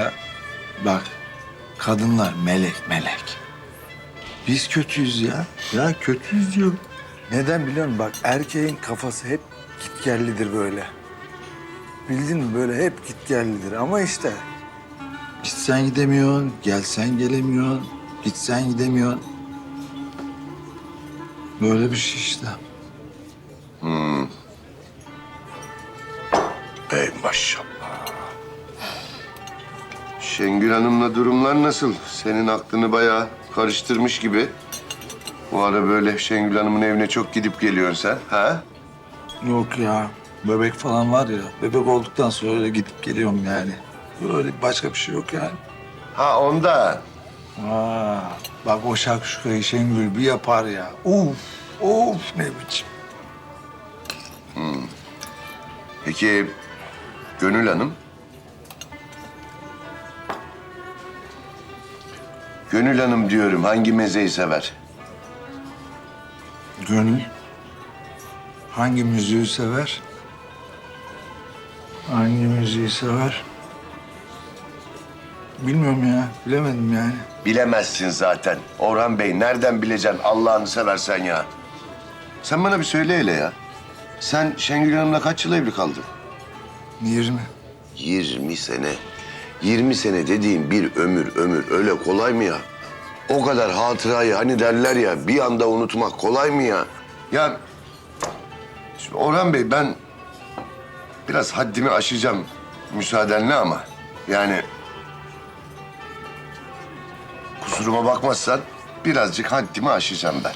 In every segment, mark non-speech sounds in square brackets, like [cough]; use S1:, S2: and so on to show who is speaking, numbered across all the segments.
S1: ya. Bak kadınlar melek melek. Biz kötüyüz ya. Ya kötüyüz diyorum. Neden biliyor musun? Bak erkeğin kafası hep gitgellidir böyle. Bildin mi? Böyle hep gitgellidir ama işte. Gitsen gidemiyorsun, gelsen gelemiyorsun. Gitsen gidemiyorsun. Böyle bir şey işte.
S2: Ey maşallah. Şengül Hanım'la durumlar nasıl? Senin aklını bayağı karıştırmış gibi. Bu ara böyle Şengül Hanım'ın evine çok gidip geliyorsun sen, ha?
S1: Yok ya. Bebek falan var ya. Bebek olduktan sonra öyle gidip geliyorum yani. Böyle başka bir şey yok yani.
S2: Ha onda.
S1: Aa, bak o şakşukayı Şengül bir yapar ya. Uf, of ne biçim.
S2: Peki Gönül Hanım? Gönül Hanım diyorum hangi mezeyi sever?
S1: Gönül hangi müziği sever? Hangi müziği sever? Bilmiyorum ya, bilemedim yani.
S2: Bilemezsin zaten. Orhan Bey nereden bileceksin Allah'ını seversen ya? Sen bana bir söyle hele ya. Sen Şengül Hanım'la kaç yıl evli kaldın?
S1: 20.
S2: 20 sene. 20 sene dediğin bir ömür ömür öyle kolay mı ya? O kadar hatırayı hani derler ya bir anda unutmak kolay mı ya? Ya şimdi Orhan Bey ben biraz haddimi aşacağım müsaadenle ama yani kusuruma bakmazsan birazcık haddimi aşacağım ben.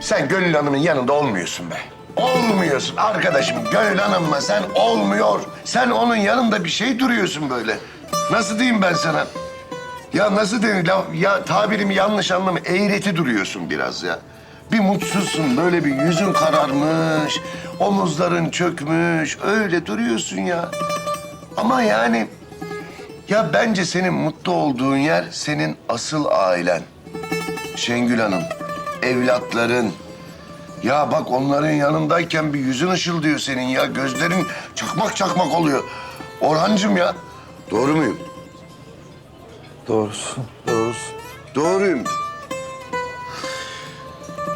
S2: Sen Gönül Hanım'ın yanında olmuyorsun be. Olmuyorsun arkadaşım. Gönül Hanım'la sen olmuyor. Sen onun yanında bir şey duruyorsun böyle. Nasıl diyeyim ben sana? Ya nasıl denir? Ya, tabirimi yanlış anlama. Eğreti duruyorsun biraz ya. Bir mutsuzsun. Böyle bir yüzün kararmış. Omuzların çökmüş. Öyle duruyorsun ya. Ama yani... Ya bence senin mutlu olduğun yer senin asıl ailen. Şengül Hanım, evlatların. Ya bak onların yanındayken bir yüzün ışıldıyor senin ya. Gözlerin çakmak çakmak oluyor. Orhancığım ya. Doğru muyum?
S1: Doğrusun, doğrusun.
S2: Doğruyum.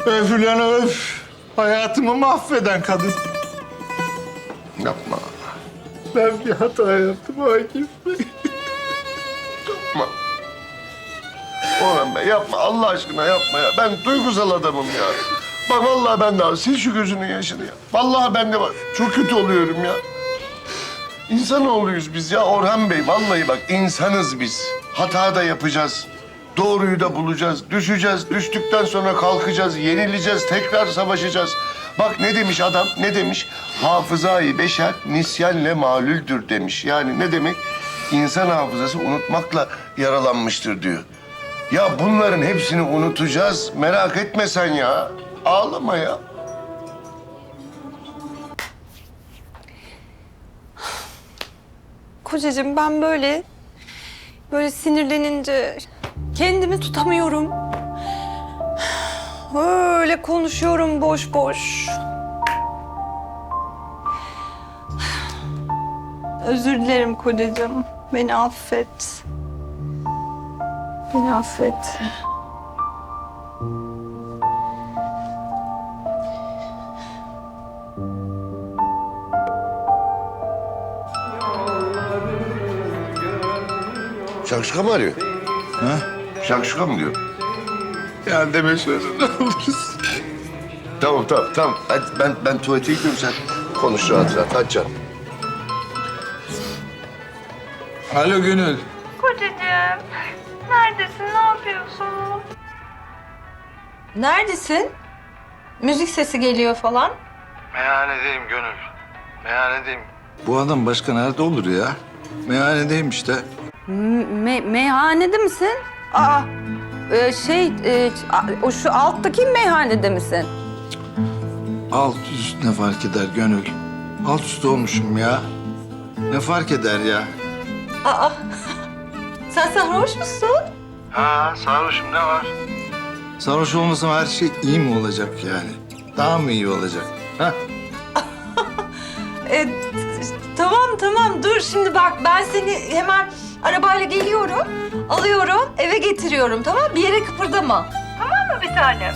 S1: Öf ulan öf. Hayatımı mahveden kadın.
S2: Yapma.
S1: Ben bir hata yaptım Akif Bey.
S2: Yapma. Orhan Bey yapma Allah aşkına yapma ya. Ben duygusal adamım ya. Bak vallahi ben de var. Sil şu gözünün yaşını ya. Vallahi ben de var. Çok kötü oluyorum ya. İnsanoğluyuz biz ya Orhan Bey. Vallahi bak insanız biz. Hata da yapacağız. Doğruyu da bulacağız. Düşeceğiz. Düştükten sonra kalkacağız. Yenileceğiz. Tekrar savaşacağız. Bak ne demiş adam? Ne demiş? Hafızayı beşer nisyanle malüldür demiş. Yani ne demek? İnsan hafızası unutmakla yaralanmıştır diyor. Ya bunların hepsini unutacağız. Merak etme sen ya. Ağlama ya.
S3: Kocacığım ben böyle böyle sinirlenince kendimi tutamıyorum. Öyle konuşuyorum boş boş. Özür dilerim kocacığım. Beni affet. Beni affet.
S2: Şakşuka mı arıyor?
S1: Ha?
S2: Şakşuka mı diyor?
S1: Ya deme şöyle ne olursun.
S2: Tamam tamam tamam. Hadi ben ben tuvalete gidiyorum sen konuş rahat rahat. Hadi canım.
S1: Alo Gönül.
S4: Kocacığım, neredesin? Ne yapıyorsun?
S3: Neredesin? Müzik sesi geliyor falan.
S1: Meyhanedeyim Gönül. Meyhanedeyim. Bu adam başka nerede olur ya? Meyhanedeyim işte.
S3: Me- meyhanede misin? Aa, e, şey, e, o şu alttaki meyhanede misin?
S1: Alt üst ne fark eder Gönül? Alt üst olmuşum ya. Ne fark eder ya?
S3: Aa, sen sarhoş musun?
S1: Ha sarhoşum ne var? Sarhoş olmasam her şey iyi mi olacak yani? Daha mı iyi olacak? Ha? [laughs]
S3: E, tamam tamam dur şimdi bak ben seni hemen arabayla geliyorum. Alıyorum eve getiriyorum tamam bir yere kıpırdama.
S5: Tamam mı bir tanem?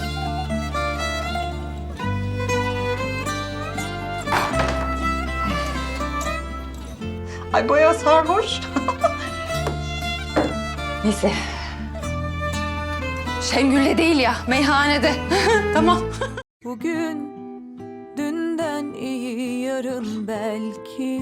S3: Ay bayağı sarhoş.
S6: Neyse. Şengül'le değil ya, meyhanede. [laughs] tamam.
S7: Bugün dünden iyi yarın belki